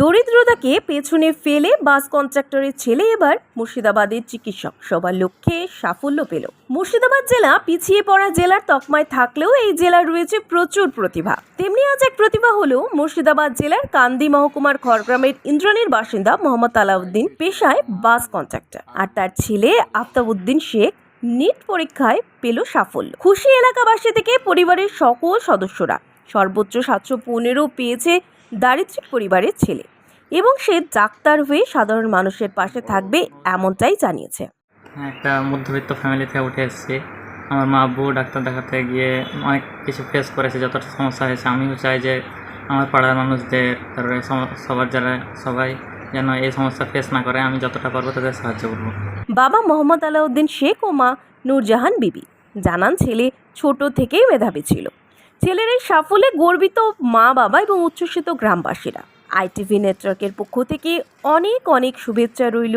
দরিদ্রতাকে পেছনে ফেলে বাস কন্ট্রাক্টরের ছেলে এবার মুর্শিদাবাদের চিকিৎসক। সবার লক্ষ্যে সাফল্য পেল। মুর্শিদাবাদ জেলা পিছিয়ে পড়া জেলার তকমায় থাকলেও এই জেলার রয়েছে প্রচুর প্রতিভা। তেমনি আজ এক প্রতিভা হলো মুর্শিদাবাদ জেলার কান্দি মহকুমার খড়গ্রামের ইন্দ্রাণীর বাসিন্দা মোহাম্মদ আলাউদ্দিন পেশায় বাস কন্ট্রাক্টর। আর তার ছেলে আফতাবউদ্দিন শেখ নিট পরীক্ষায় পেল সাফল্য। খুশি এলাকাবাসী থেকে পরিবারের সকল সদস্যরা সর্বোচ্চ সাতশো পনেরো পেয়েছে দারিদ্রিক পরিবারের ছেলে এবং সে ডাক্তার হয়ে সাধারণ মানুষের পাশে থাকবে এমনটাই জানিয়েছে। হ্যাঁ, একটা মধ্যবিত্ত ফ্যামিলি থেকে উঠে এসেছি। আমার মা আব্বু ডাক্তার দেখাতে গিয়ে অনেক কিছু ফেস করেছে যতটা সমস্যা হয়েছে। আমিও চাই যে আমার পাড়ার মানুষদের তারপরে সবার যারা সবাই যেন এই সমস্যা ফেস না করে আমি যতটা পারব তাদের সাহায্য করব। বাবা মোহাম্মদ আলাউদ্দিন শেখ ও মা নূরজাহান বিবি জানান ছেলে ছোট থেকেই মেধাবী ছিল। ছেলের এই সাফল্যে গর্বিত মা বাবা এবং উচ্ছ্বসিত গ্রামবাসীরা। আইটিভি নেটওয়ার্কের পক্ষ থেকে অনেক অনেক শুভেচ্ছা রইল।